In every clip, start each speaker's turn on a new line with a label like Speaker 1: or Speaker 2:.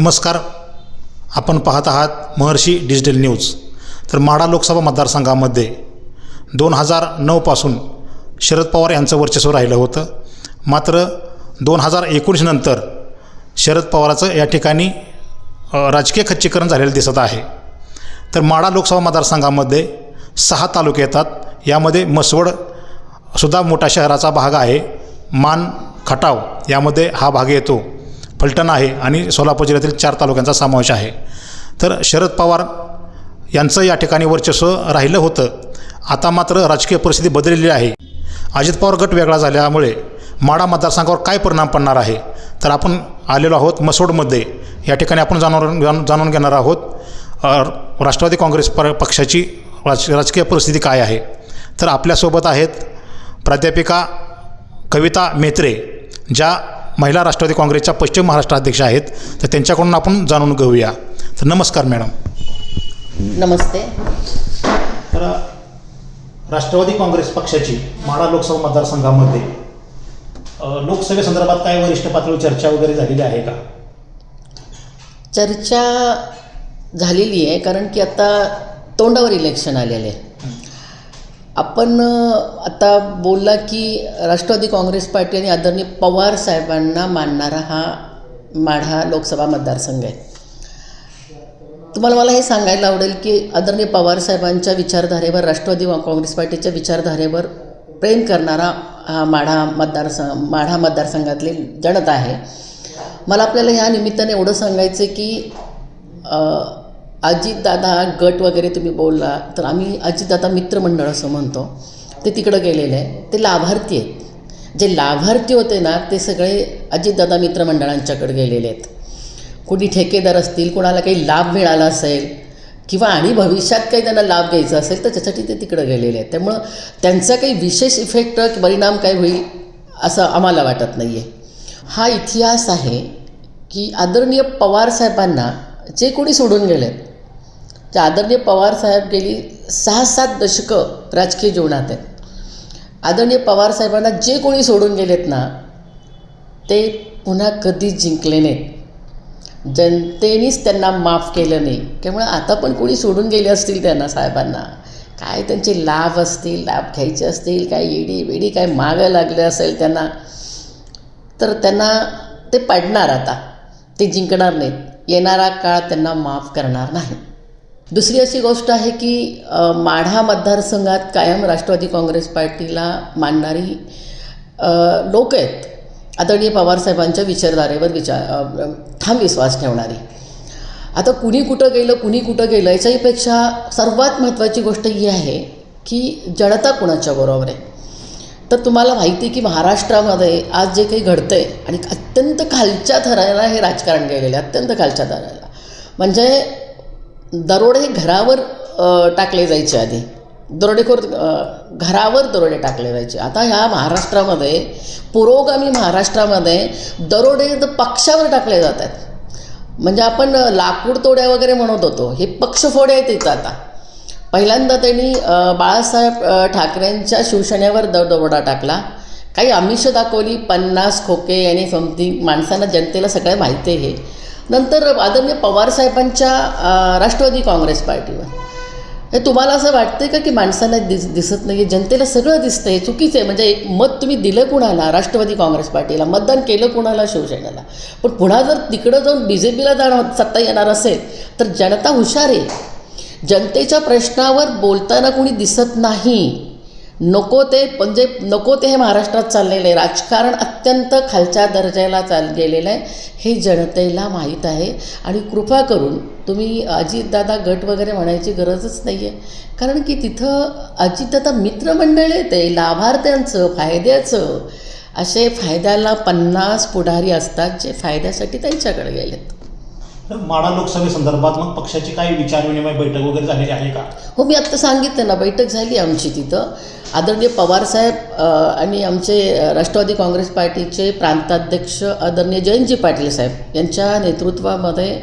Speaker 1: नमस्कार. आपण पाहत आहात महर्षी डिजिटल न्यूज. तर माढा लोकसभा मतदारसंघामध्ये दोन हजार नऊपासून शरद पवार यांचं वर्चस्व राहिलं होतं. मात्र दोन हजार एकोणीस नंतर शरद पवाराचं या ठिकाणी राजकीय खच्चीकरण झालेलं दिसत आहे. तर माढा लोकसभा मतदारसंघामध्ये सहा तालुके येतात. यामध्ये मसवड सुद्धा मोठा शहराचा भाग आहे. मान खटाव यामध्ये हा भाग येतो. फलटण आहे आणि सोलापूर जिल्ह्यातील चार तालुक्यांचा समावेश आहे. तर शरद पवार यांचं या ठिकाणी वर्चस्व राहिलं होतं. आता मात्र राजकीय परिस्थिती बदललेली आहे. अजित पवार गट वेगळा झाल्यामुळे माडा मतदारसंघावर काय परिणाम पडणार आहे? तर आपण आलेलो आहोत मसोडमध्ये. या ठिकाणी आपण जाणून जाणून जाणून घेणार आहोत राष्ट्रवादी काँग्रेस पर पक्षाची राज राजकीय परिस्थिती काय आहे? तर आपल्यासोबत आहेत प्राध्यापिका कविता मेत्रे ज्या महिला राष्ट्रवादी काँग्रेसच्या पश्चिम महाराष्ट्र अध्यक्ष आहेत तर त्यांच्याकडून आपण जाणून घेऊया. तर नमस्कार मॅडम.
Speaker 2: नमस्ते.
Speaker 1: तर राष्ट्रवादी काँग्रेस पक्षाची माढा लोकसभा मतदारसंघामध्ये लोकसभेसंदर्भात काय वरिष्ठ पातळीवर चर्चा वगैरे झालेली आहे का?
Speaker 2: चर्चा झालेली आहे कारण की आता तोंडावर इलेक्शन आलेले आहे आपण आता बोलला की राष्ट्रवादी काँग्रेस पार्टी आणि आदरणीय पवार साहेबांना मानणारा हा माढा लोकसभा मतदारसंघ आहे. तुम्हाला मला हे सांगायला आवडेल की आदरणीय पवार साहेबांच्या विचारधारेवर राष्ट्रवादी काँग्रेस पार्टीच्या विचारधारेवर प्रेम करणारा हा माढा मतदारसंघ माढा मतदारसंघातली जनता आहे. मला आपल्याला ह्या निमित्ताने एवढं सांगायचं की अजितदादा गट वगैरे तुम्ही बोलला तर आम्ही अजितदादा मित्रमंडळ असं म्हणतो. ते तिकडं गेलेलं आहे ते लाभार्थी आहेत. जे लाभार्थी होते ना ते सगळे अजितदादा मित्रमंडळांच्याकडे गेलेले आहेत. कुणी ठेकेदार असतील कोणाला काही लाभ मिळाला असेल किंवा आणि भविष्यात काही त्यांना लाभ घ्यायचा असेल तर त्याच्यासाठी ते तिकडं गेलेले आहेत. त्यामुळं त्यांचा काही विशेष इफेक्ट परिणाम काय होईल असं आम्हाला वाटत नाही आहे हा इतिहास आहे की आदरणीय पवारसाहेबांना जे कोणी सोडून गेलेत तर आदरणीय पवारसाहेब गेली सहा सात दशकं राजकीय जीवनात आहेत. आदरणीय पवारसाहेबांना जे कोणी सोडून गेलेत ना ते पुन्हा कधीच जिंकले नाहीत. जनतेनेच त्यांना माफ केलं नाही. त्यामुळे आता पण कोणी सोडून गेले असतील त्यांना साहेबांना? काय त्यांचे लाभ असतील लाभ घ्यायचे असतील काय येडी वेडी काय मागं लागलं असेल त्यांना? तर त्यांना ते पडणार आता. ते जिंकणार नाहीत. येणारा काळ त्यांना माफ करणार नाही. दुसरी अशी गोष्ट आहे की माढा मतदारसंघात कायम राष्ट्रवादी काँग्रेस पार्टीला मानणारी लोक आहेत. आदरणीय पवारसाहेबांच्या विचारधारेवर विचार ठाम विश्वास ठेवणारी. आता कुणी कुठं गेलं कुणी कुठं गेलं याच्याहीपेक्षा सर्वात महत्त्वाची गोष्ट ही आहे की जनता कुणाच्या बरोबर आहे? तर तुम्हाला माहिती आहे की महाराष्ट्रामध्ये आज जे काही घडतं आहे आणि अत्यंत खालच्या थराला हे राजकारण गेलेलं आहे अत्यंत खालच्या थराला. म्हणजे दरोडे घरावर टाकले जायचे आधी. दरोडेखोर घरावर दरोडे टाकले जायचे. आता ह्या महाराष्ट्रामध्ये पुरोगामी महाराष्ट्रामध्ये दरोडे तर पक्षावर टाकले जात आहेत. म्हणजे आपण लाकूड तोड्या वगैरे म्हणत होतो. हे पक्षफोडे आहेत तिथं आता. पहिल्यांदा त्यांनी बाळासाहेब ठाकरेंच्या शिवसेनेवर द दरोडा टाकला. काही आमिष दाखवली पन्नास खोके आणि समथिंग माणसांना जनतेला सगळं माहिती आहे हे. नंतर आदरणीय पवारसाहेबांच्या साहेबांच्या राष्ट्रवादी काँग्रेस पार्टीवर. हे तुम्हाला असं वाटतं का की माणसांना दिस दिसत नाही आहे जनतेला सगळं दिसतं आहे चुकीचं आहे. म्हणजे एक मत तुम्ही दिलं कुणाला? राष्ट्रवादी काँग्रेस पार्टीला. मतदान केलं कुणाला? शिवसेनेला. पण पुन्हा जर तिकडं जाऊन बी जे पीला जाणं सत्ता येणार असेल तर जनता हुशार आहे. जनतेच्या प्रश्नावर बोलताना कुणी दिसत नाही. नको ते म्हणजे नको ते हे महाराष्ट्रात चाललेलं. आहे राजकारण अत्यंत खालच्या दर्जाला चाल गेलेलं आहे. हे जनतेला माहीत आहे. आणि कृपा करून तुम्ही अजितदादा गट वगैरे म्हणायची गरजच नाही आहे कारण की तिथं अजितदादा मित्रमंडळ येते लाभार्थ्यांचं फायद्याचं. असे फायद्याला पन्नास पुढारी असतात जे फायद्यासाठी त्यांच्याकडे गेलेत.
Speaker 1: तर माढा लोकसभेसंदर्भात मग पक्षाची काही विचारविनिमय बैठक वगैरे झालेली आहे का?
Speaker 2: हो मी आत्ता सांगितलं ना बैठक झाली आमची तिथं. आदरणीय पवारसाहेब आणि आमचे राष्ट्रवादी काँग्रेस पार्टीचे प्रांताध्यक्ष आदरणीय जयंतजी पाटील साहेब यांच्या नेतृत्वामध्ये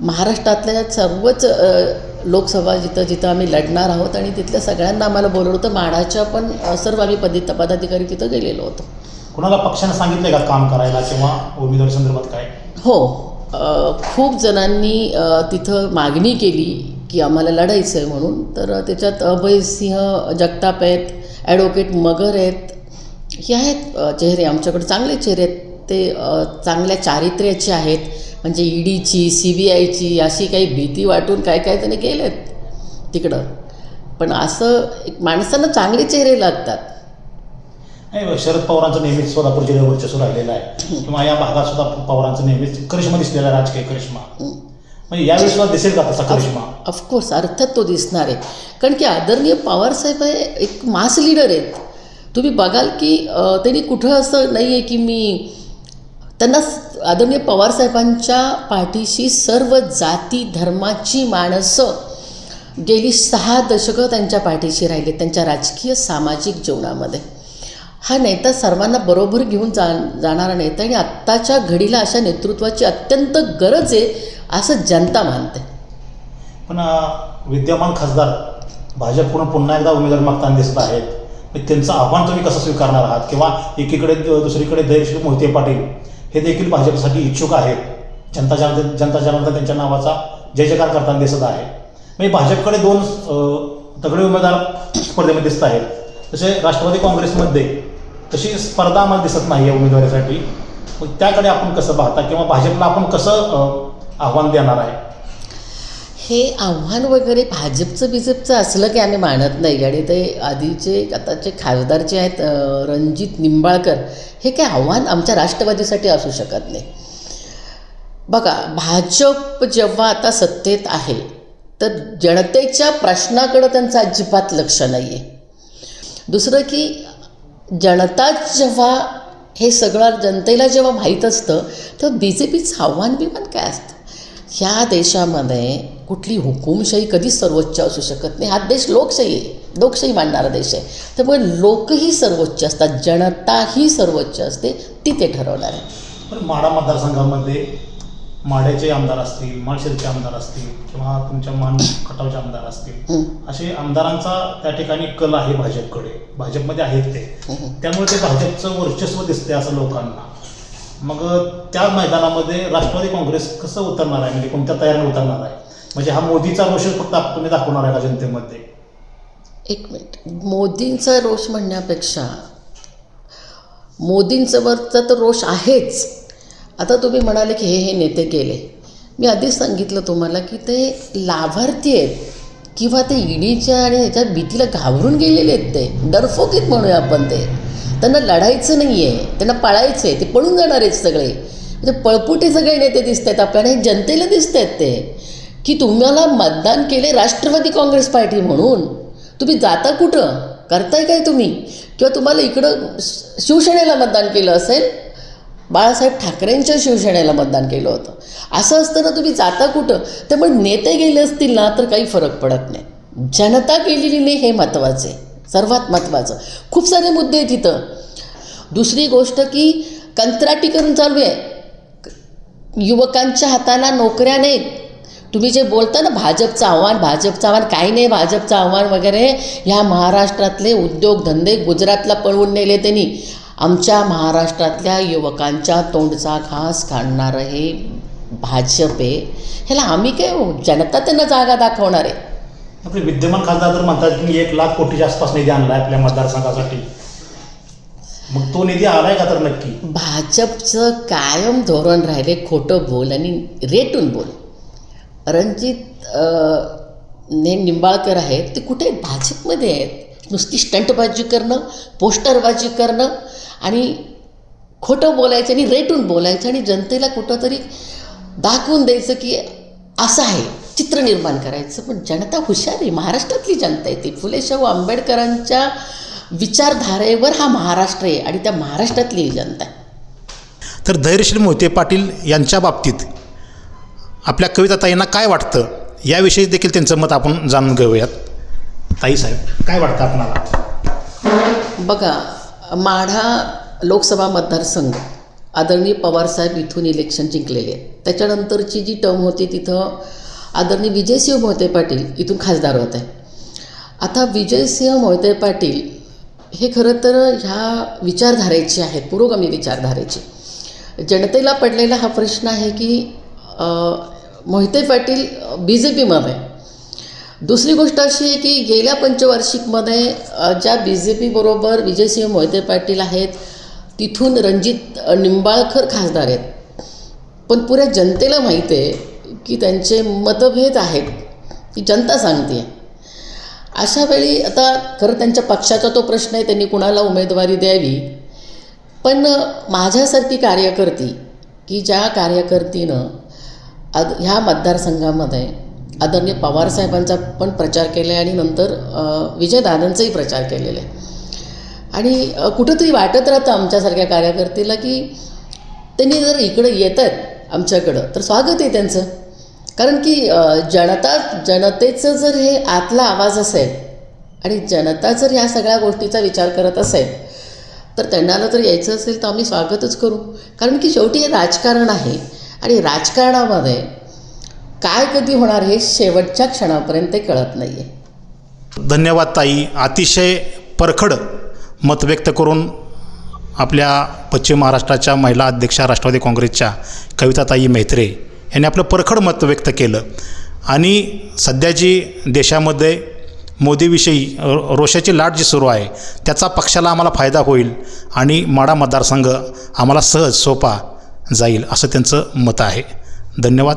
Speaker 2: महाराष्ट्रातल्या सर्वच लोकसभा जिथं जिथं आम्ही लढणार आहोत आणि तिथल्या सगळ्यांना आम्हाला बोलवलं होतं. माढाच्या पण सर्व आम्ही पदी पदाधिकारी तिथं गेलेलो होतो.
Speaker 1: कुणाला पक्षानं सांगितलंय का काम करायला किंवा उमेदवारी संदर्भात काय?
Speaker 2: हो. खूप जणांनी तिथं मागणी केली की आम्हाला लढायचं आहे म्हणून. तर त्याच्यात अभयसिंह जगताप आहेत ॲडव्होकेट मगर आहेत. हे आहेत चेहरे. आमच्याकडे चांगले चेहरे आहेत. ते चांगल्या चारित्र्याचे आहेत. म्हणजे ईडीची सी बी आयची अशी काही भीती वाटून काय काय त्याने गेलेत तिकडं. पण असं एक माणसांना चांगले चेहरे लागतात.
Speaker 1: नाही शरद पवारांचं नेहमीच सोलापूर जिल्ह्यावर वर्चस्व राहिलेलं आहे. किंवा या भागात सुद्धा पवारांचं नेहमीच करिश्मा दिसलेला आहे, राजकीय करिश्मा. म्हणजे यावेळी सुद्धा दिसेल का तसा करिश्मा?
Speaker 2: ऑफकोर्स अर्थात तो दिसणार आहे. कारण की आदरणीय पवारसाहेब हे एक मास लीडर आहेत. तुम्ही बघाल की त्यांनी कुठं असं नाही आहे की मी त्यांना आदरणीय पवारसाहेबांच्या पाठीशी सर्व जाती धर्माची माणसं गेली सहा दशकं त्यांच्या पाठीशी राहिली त्यांच्या राजकीय सामाजिक जीवनामध्ये. हा नेता सर्वांना बरोबर घेऊन जा जाणारा नेता आणि आत्ताच्या घडीला अशा नेतृत्वाची अत्यंत गरज आहे असं जनता मानते.
Speaker 1: पण विद्यमान खासदार भाजपकडून पुन्हा एकदा उमेदवार मागताना दिसत आहेत. त्यांचं आव्हान तुम्ही कसं स्वीकारणार आहात? किंवा एकीकडे दुसरीकडे दयश्री मोहिते पाटील हे देखील भाजपसाठी इच्छुक आहेत. जनता जनार्दन जनता जनार्दन त्यांच्या नावाचा जय जयकार करताना दिसत आहे म्हणजे भाजपकडे दोन तगडे उमेदवार स्पर्धेमध्ये दिसत आहेत. तसे राष्ट्रवादी काँग्रेसमध्ये तशी स्पर्धा आम्हाला दिसत नाही आहे उमेदवारीसाठी. मग त्याकडे आपण कसं पाहता किंवा भाजपला आपण कसं आव्हान देणार आहे?
Speaker 2: हे आव्हान वगैरे भाजपचं बिजपचं असलं की आम्ही मानत नाही. आणि ते आधीचे आताचे खासदार जे आहेत रणजित निंबाळकर हे काय आव्हान आमच्या राष्ट्रवादीसाठी असू शकत नाही. बघा भाजप जेव्हा आता सत्तेत आहे तर जनतेच्या प्रश्नाकडं त्यांचं अजिबात लक्ष नाही आहे दुसरं की जनता जेव्हा हे सगळं जनतेला जेव्हा माहीत असतं तर बी जे पीचं आव्हान बिव्हान काय असतं? ह्या देशामध्ये कुठली हुकुमशाही कधीच सर्वोच्च असू शकत नाही. हा देश लोकशाही आहे. लोकशाही मानणारा देश आहे. त्यामुळे लोकही सर्वोच्च असतात. जनता ही सर्वोच्च असते. ती ते ठरवणार आहे.
Speaker 1: पण माडा मतदारसंघामध्ये माड्याचे आमदार असतील माळशिरचे आमदार असतील किंवा तुमच्या मान खटावचे आमदार असतील असे आमदारांचा त्या ठिकाणी कल आहे भाजपकडे. भाजपमध्ये आहेत ते. त्यामुळे ते भाजपचं वर्चस्व दिसते असं लोकांना. मग त्या मैदानामध्ये राष्ट्रवादी काँग्रेस कसं उतरणार आहे? म्हणजे कोणत्या तयारीने उतरणार आहे? म्हणजे हा मोदीचा रोष फक्त तुम्ही दाखवणार आहे का जनतेमध्ये?
Speaker 2: एक मिनिट. मोदींचा रोष म्हणण्यापेक्षा मोदींचं तर रोष आहेच. आता तुम्ही म्हणाले की हे हे नेते केले. मी आधीच सांगितलं तुम्हाला की ते लाभार्थी आहेत किंवा ते ईडीच्या आणि ह्याच्या भीतीला घाबरून गेलेले आहेत ते. डरफोकीत म्हणूया आपण ते. त्यांना लढायचं नाही आहे त्यांना पळायचं आहे ते पळून जाणार आहेत सगळे. म्हणजे पळपुटे सगळे नेते दिसत आहेत आपल्याला. हे जनतेला दिसत आहेत ते. की तुम्हाला मतदान केले राष्ट्रवादी काँग्रेस पार्टी म्हणून. तुम्ही जाता कुठं? करताय काय तुम्ही? किंवा तुम्हाला इकडं शिवसेनेला मतदान केलं असेल? बाळासाहेब ठाकरेंच्या शिवसेनेला मतदान केलं होतं. असं असताना तुम्ही जाता कुठं? त्यामुळे नेते गेले असतील ना तर काही फरक पडत नाही. जनता गेलेली नाही हे महत्त्वाचं आहे. सर्वात महत्त्वाचं खूप सारे मुद्दे आहेत तिथं दुसरी गोष्ट की कंत्राटीकरण चालू आहे. युवकांच्या हाताला नोकऱ्या नाहीत. तुम्ही जे बोलता ना भाजपचं आव्हान भाजपचं आव्हान काही नाही भाजपचं आव्हान वगैरे ह्या महाराष्ट्रातले उद्योगधंदे गुजरातला पळवून नेले त्यांनी. आमच्या महाराष्ट्रातल्या युवकांच्या तोंडचा घास काढणारं हे भाजप आहे ह्याला आम्ही काय हो? जनता त्यांना जागा दाखवणार आहे
Speaker 1: आपले विद्यमान खासदार तर म्हणतात की मी एक लाख कोटीच्या आसपास निधी आणलाय आपल्या मतदारसंघासाठी मग तो निधी आलाय का तर नक्की
Speaker 2: भाजपचं कायम धोरण राहिले खोटं बोल आणि रेटून बोल रणजित ने निंबाळकर आहेत ते कुठे? भाजपमध्ये आहेत नुसती स्टंटबाजी करणं पोस्टरबाजी करणं आणि खोटं बोलायचं आणि रेटून बोलायचं आणि जनतेला कुठंतरी दाखवून द्यायचं की असं आहे चित्र निर्माण करायचं. पण जनता हुशार आहे. महाराष्ट्रातली जनता आहे ती. फुले शाहू आंबेडकरांच्या विचारधारेवर हा महाराष्ट्र आहे आणि त्या महाराष्ट्रातली जनता आहे.
Speaker 1: तर धैर्यशील मोहिते पाटील यांच्या बाबतीत आपल्या कविताताईंना काय वाटतं? याविषयी देखील त्यांचं मत आपण जाणून घेऊयात. ताई साहेब काय वाटतं आपणाला?
Speaker 2: बघा माढा लोकसभा मतदारसंघ आदरणीय पवारसाहेब इथून इलेक्शन जिंकलेले आहेत. त्याच्यानंतरची जी टर्म होती तिथं आदरणीय विजयसिंह मोहिते पाटील इथून खासदार होते आता विजयसिंह मोहिते पाटील हे खरं तर ह्या विचारधारेचे आहेत पुरोगामी विचारधारेचे. जनतेला पडलेला हा प्रश्न आहे की मोहिते पाटील बी जे पीमध्ये दुसरी गोष्ट अशी आहे की गेल्या पंचवार्षिकमध्ये ज्या बी जे पीबरोबर विजयसिंह मोहिते पाटील आहेत तिथून रणजित निंबाळकर खासदार आहेत. पण पुऱ्या जनतेला माहीत आहे की त्यांचे मतभेद आहेत ती जनता सांगते. अशा वेळी आता खरं त्यांच्या पक्षाचा तो प्रश्न आहे त्यांनी कुणाला उमेदवारी द्यावी? पण माझ्यासारखी कार्यकर्ती की ज्या कार्यकर्तीनं आद ह्या मतदारसंघामध्ये आदरणीय पवारसाहेबांचा पण प्रचार केला आहे आणि नंतर विजयदादांचाही प्रचार केलेला आहे आणि कुठंतरी वाटत राहतं आमच्यासारख्या कार्यकर्तीला की त्यांनी जर इकडं येत आहेत आमच्याकडं तर स्वागत आहे त्यांचं. कारण की जनता जनतेचं जर हे आतला आवाज असेल आणि जनता जर ह्या सगळ्या गोष्टीचा विचार करत असेल तर त्यांना जर यायचं असेल तर आम्ही स्वागतच करू. कारण की शेवटी हे राजकारण आहे आणि राजकारणामध्ये काय कधी होणार हे शेवटच्या क्षणापर्यंत कळत नाही आहे
Speaker 1: धन्यवाद ताई. अतिशय परखड मत व्यक्त करून आपल्या पश्चिम महाराष्ट्राच्या महिला अध्यक्षा राष्ट्रवादी काँग्रेसच्या कविताताई मेहत्रे यांनी आपलं परखड मत व्यक्त केलं. आणि सध्या जी देशामध्ये मोदीविषयी रो- रोषाची लाट जी सुरू आहे त्याचा पक्षाला आम्हाला फायदा होईल आणि माडा मतदारसंघ आम्हाला सहज सोपा जाईल असं त्यांचं मत आहे. धन्यवाद.